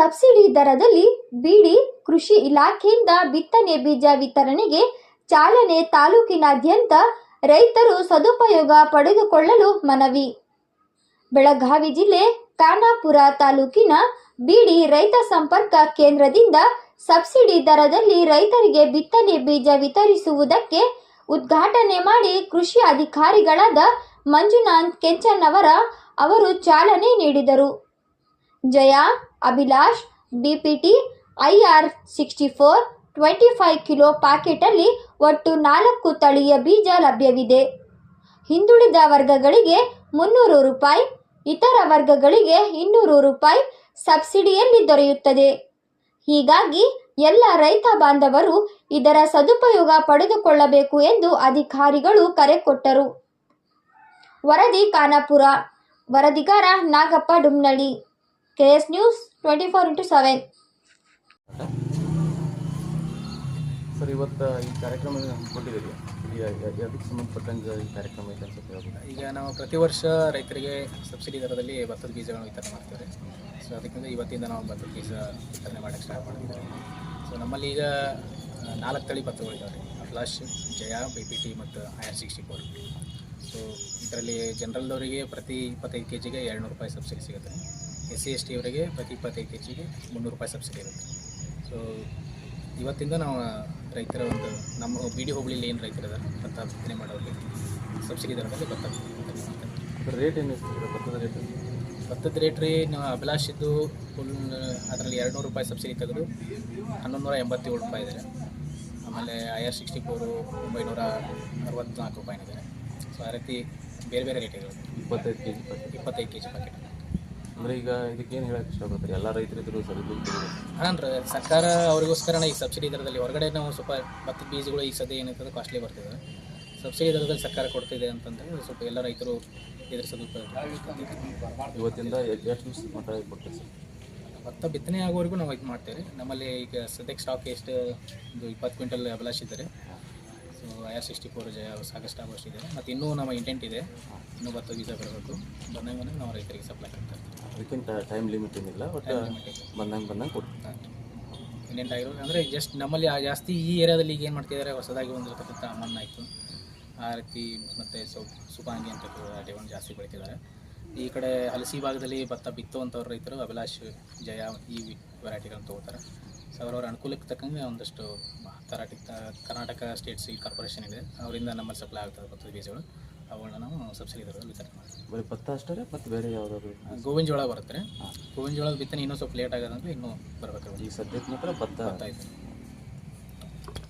Subsidy ದರದಲ್ಲಿ ಬಿಡಿ ಕೃಷಿ ಇಲಾಖೆಯಿಂದ ಬಿತ್ತನೆ ಬೀಜ ವಿತರಣೆಗೆ ಚಾಲನೆ ತಾಲೂಕಿನಾದ್ಯಂತ ರೈತರು ಸದುಪಯೋಗ ಪಡೆದುಕೊಳ್ಳಲು ಮನವಿ. ಬೆಳಗಾವಿ ಜಿಲ್ಲೆ ಖಾನಾಪುರ ತಾಲೂಕಿನ ಬಿಡಿ ರೈತ ಸಂಪರ್ಕ ಕೇಂದ್ರದಿಂದ ಸಬ್ಸಿಡಿ ದರದಲ್ಲಿ ರೈತರಿಗೆ ಬಿತ್ತನೆ ಬೀಜ ವಿತರಿಸುವುದಕ್ಕೆ ಉದ್ಘಾಟನೆ ಮಾಡಿ ಕೃಷಿ ಅಧಿಕಾರಿಗಳಾದ ಮಂಜುನಾಥ್ ಕೆಂಚನ್ನವರ ಅವರು ಚಾಲನೆ ನೀಡಿದರು. Jaya Abhilash D P T I R sixty four, twenty five kilo ಪ್ಯಾಕೆಟಲ್ಲಿ ಒಟ್ಟು ನಾಲ್ಕು ತಳಿಯ ಬೀಜ ಲಭ್ಯವಿದೆ. ಹಿಂದುಳಿದ ವರ್ಗಗಳಿಗೆ ಮುನ್ನೂರು ರೂಪಾಯಿ, ಇತರ ವರ್ಗಗಳಿಗೆ ಇನ್ನೂರು ರೂಪಾಯಿ ಸಬ್ಸಿಡಿಯಲ್ಲಿ ದೊರೆಯುತ್ತದೆ. ಹೀಗಾಗಿ ಎಲ್ಲ ರೈತ ಬಾಂಧವರು ಇದರ ಸದುಪಯೋಗ ಪಡೆದುಕೊಳ್ಳಬೇಕು ಎಂದು ಅಧಿಕಾರಿಗಳು ಕರೆ ಕೊಟ್ಟರು. ವರದಿ Khanapur, ವರದಿಗಾರ Nagappa Dumnalli. KS news twenty four into seven sir ಇವತ್ತು ಈ ಕಾರ್ಯಕ್ರಮ ಅದಕ್ಕೆ ಸಂಬಂಧಪಟ್ಟಂಗೆ ಈ ಕಾರ್ಯಕ್ರಮ ಐತೆ ಅಂತ ಹೇಳ್ಬೋದು? ಈಗ ನಾವು ಪ್ರತಿ ವರ್ಷ ರೈತರಿಗೆ ಸಬ್ಸಿಡಿ ದರದಲ್ಲಿ ಭತ್ತದ ಬೀಜಗಳನ್ನು ವಿತರಣೆ ಮಾಡ್ತೇವೆ. ಸೊ ಅದಕ್ಕಿಂತ ಇವತ್ತಿಂದ ನಾವು ಭತ್ತದ ಬೀಜ ವಿತರಣೆ ಮಾಡೋಕ್ಕೆ ಸ್ಟಾರ್ಟ್ ಮಾಡಿದ್ದೀವಿ ಸೊ ನಮ್ಮಲ್ಲಿ ಈಗ ನಾಲ್ಕು ತಳಿ ಭತ್ತಗಳಿದ್ದಾವೆ ಅಪ್ಲಾಶ್ ರೀ ಫ್ಲಾಶ್ ಜಯ ಬಿ ಪಿ ಟಿ ಮತ್ತು I R sixty four so ಇದರಲ್ಲಿ ಜನರಲ್ದವರಿಗೆ ಪ್ರತಿ ಇಪ್ಪತ್ತೈದು ಕೆ ಜಿಗೆ ಎರಡು ನೂರು ರೂಪಾಯಿ ಸಬ್ಸಿಡಿ ಸಿಗುತ್ತೆ. ಎಸ್ ಸಿ ಎಸ್ ಟಿ ಅವರಿಗೆ ಪ್ರತಿ ಇಪ್ಪತ್ತೈದು ಕೆ ಜಿಗೆ ಮುನ್ನೂರು ರೂಪಾಯಿ ಸಬ್ಸಿಡಿ ಇರುತ್ತೆ. ಸೊ ಇವತ್ತಿಂದ ನಾವು ರೈತರ ಒಂದು ನಮ್ಮ ಬಿ ಡಿ ಹೋಬಳಿಲಿ ಏನು ರೈತರಿದ್ದಾರೆ ಭತ್ತ ಬಿತ್ತನೆ ಮಾಡೋರಿಗೆ ಸಬ್ಸಿಡಿ ದರದಲ್ಲಿ ಭತ್ತ ರೇಟ್ ಏನು ಇರ್ತದೆ ಭತ್ತದ ರೇಟ್ ಭತ್ತದ ರೇಟ್ ರೀ ನಾವು ಅಭಿಲಾಷಿದ್ದು ಫುಲ್ ಅದರಲ್ಲಿ ಎರಡು ನೂರು ರೂಪಾಯಿ ಸಬ್ಸಿಡಿ ತೆಗೆದು ಹನ್ನೊಂದು ನೂರ ಎಂಬತ್ತೇಳು ರೂಪಾಯಿ ಇದೆ. ಆಮೇಲೆ ಐ ಆರ್ ಸಿಕ್ಸ್ಟಿ ಫೋರು ಒಂಬೈನೂರ ಅರವತ್ತ್ನಾಲ್ಕು ರೂಪಾಯಿ ಇದೆ. ಸೊ ಆ ರೀತಿ ಬೇರೆ ಬೇರೆ ರೇಟ್ ಇದೆ ಇಪ್ಪತ್ತೈದು ಕೆ ಜಿ ಇಪ್ಪತ್ತೈದು ಕೆ ಜಿ ಪ್ಯಾಕೆಟ್ ಅಂದರೆ ಈಗ ಇದಕ್ಕೆ ಏನು ಹೇಳಕ್ಕೆ ಇಷ್ಟಪಡ್ತಾರೆ? ಎಲ್ಲ ರೈತರಿದ್ರು ಸರಿ ದುಡ್ಡು ತೆಗಿಬೇಕು. ಹಾಂ ರೀ ಸರ್ಕಾರ ಅವರಿಗೋಸ್ಕರನೇ ಈ ಸಬ್ಸಿಡಿ ದರದಲ್ಲಿ ಹೊರಗಡೆ ನಾವು ಸ್ವಲ್ಪ ಭತ್ತದ ಬೀಜಗಳು ಈ ಸದ್ಯ ಏನಿರ್ತದೆ ಕಾಸ್ಟ್ಲಿ ಬರ್ತಿದೆ. ಸಬ್ಸಿಡಿ ದರದಲ್ಲಿ ಸರ್ಕಾರ ಕೊಡ್ತಿದೆ ಅಂತಂದ್ರೆ ಸ್ವಲ್ಪ ಎಲ್ಲ ರೈತರು ಇದ್ರ ಸದುಪಯೋಗ ಇವತ್ತಿಂದ ಎಷ್ಟು ಮಟ್ಟ ಕೊಡ್ತೀವಿ ಸರ್? ಭತ್ತ ಬಿತ್ತನೆ ಆಗೋವರೆಗೂ ನಾವು ಇದು ಮಾಡ್ತೇವೆ. ನಮ್ಮಲ್ಲಿ ಈಗ ಸದ್ಯಕ್ಕೆ ಸ್ಟಾಕ್ ಎಷ್ಟು ಒಂದು ಇಪ್ಪತ್ತು ಕ್ವಿಂಟಲ್ ಇದ್ದಾರೆ. So I R sixty four Jaya ಸಾಕಷ್ಟು ಆಗೋಷ್ಟು ಇದೆ ಮತ್ತು ಇನ್ನೂ ನಮ್ಮ ಇಂಟೆಂಟ್ ಇದೆ. ಇನ್ನೂ ಬತ್ತು ಬೀಜ ಬರಬೇಕು ಬಂದಂಗೆ ಬಂದಾಗ ನಾವು ರೈತರಿಗೆ ಸಪ್ಲೈ ಮಾಡ್ತಾರೆ ಅದಕ್ಕಿಂತ ಟೈಮ್ ಲಿಮಿಟ್ ಏನಿಲ್ಲ ಒಟ್ಟು ಬಂದಂಗೆ ಬಂದಂಗೆ ಕೊಡ್ತಾರೆ ಇಂಟೆಂಟ್ ಆಗಿರೋ ಅಂದರೆ ಜಸ್ಟ್ ನಮ್ಮಲ್ಲಿ ಆ ಜಾಸ್ತಿ ಈ ಏರಿಯಾದಲ್ಲಿ ಈಗ ಏನು ಮಾಡ್ತಿದ್ದಾರೆ ಹೊಸದಾಗಿ ಬಂದಿರತಕ್ಕಂಥ ಮಣ್ಣಾಯಿತು. ಆ ರೀತಿ ಮತ್ತು ಸೊ ಸುಪಾಂಗಿ ಅಂತ ವೆರೈಟಿಗಳನ್ನು ಜಾಸ್ತಿ ಬೆಳಿತಿದ್ದಾರೆ. ಈ ಕಡೆ ಹಲಸಿ ಭಾಗದಲ್ಲಿ ಭತ್ತ ಬಿತ್ತುವಂಥವ್ರು ರೈತರು ಅಭಿಲಾಷ್ ಜಯ ಈ ವೆರೈಟಿಗಳನ್ನು ತೊಗೋತಾರೆ. ಸೊ ಅವರವರ ಅನುಕೂಲಕ್ಕೆ ತಕ್ಕಂಗೆ ಒಂದಷ್ಟು ತರಾಟಿ ಕರ್ನಾಟಕ ಸ್ಟೇಟ್ ಸೀಡ್ ಕಾರ್ಪೊರೇಷನ್ ಇದೆ. ಅವರಿಂದ ನಮ್ಮಲ್ಲಿ ಸಪ್ಲೈ ಆಗ್ತದೆ ಭತ್ತದ ಬೀಜಗಳು. ಅವುಗಳನ್ನ ನಾವು ಸಬ್ಸಿಡಿ ದರದಲ್ಲಿ ವಿತರಣೆ ಮಾಡ್ತೀವಿ. ಬರೀ ಭತ್ತ ಅಷ್ಟೇ ಮತ್ತು ಬೇರೆ ಯಾವುದಾದ್ರು? ಗೋವಿನ ಜೋಳ ಬರುತ್ತೆ. ಗೋವಿನ ಜೋಳದ ಬಿತ್ತನೆ ಇನ್ನೂ ಸ್ವಲ್ಪ ಲೇಟ್ ಆಗೋದಂದ್ರೆ ಇನ್ನೂ ಬರಬೇಕಾಗುತ್ತೆ. ಈ ಸದ್ಯಕ್ಕೆ ಮಾತ್ರ ಭತ್ತ. ಭತ್ತ ಇದೆ